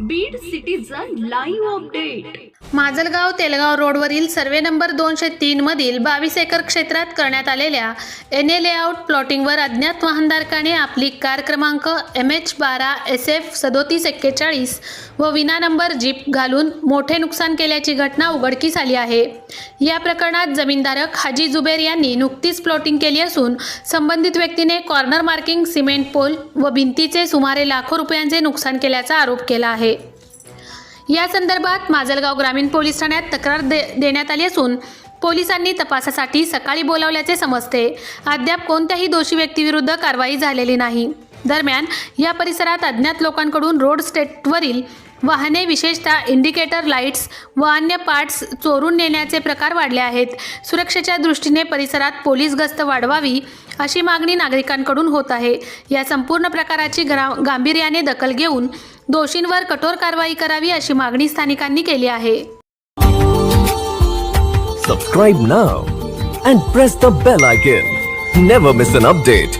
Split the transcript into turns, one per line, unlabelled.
Beed citizen live update
Majalgaon Telgaon रोडवरील survey number दोनशे तीन मधील बावीस एकर क्षेत्रात करण्यात आलेल्या एन ए लेआउट प्लॉटिंगवर अज्ञात वाहनधारकाने आपली कार क्रमांक एम एच बारा एस एफ सदोतीस एक्केचाळीस व विना नंबर जीप घालून मोठे नुकसान केल्याची घटना उघडकीस आली आहे. या प्रकरणात जमीनधारक हाजी जुबेर यांनी नुकतीच प्लॉटिंग केली असून संबंधित व्यक्तीने कॉर्नर मार्किंग सिमेंट पोल व भिंतीचे सुमारे लाखो रुपयांचे नुकसान केल्याचा आरोप केला आहे. या संदर्भात माजलगाव ग्रामीण पोलीस ठाण्यात तक्रार दे देण्यात आली असून पोलिसांनी तपासासाठी सकाळी बोलावल्याचे समजते. अद्याप कोणत्याही दोषी व्यक्तीविरुद्ध कारवाई झालेली नाही. दरम्यान या परिसरात अज्ञात लोकांकडून रोड स्टेटवरील वाहने विशेषतः इंडिकेटर लाईट्स व अन्य पार्ट्स चोरून नेण्याचे प्रकार वाढले आहेत. सुरक्षेच्या दृष्टीने परिसरात पोलीस गस्त वाढवावी अशी मागणी नागरिकांकडून होत आहे. या संपूर्ण प्रकाराची ग्रा गांभीर्याने दखल घेऊन दोषींवर कठोर कारवाई करावी अशी मागणी स्थानिकांनी केली आहे.
Subscribe now and press the bell icon never miss an update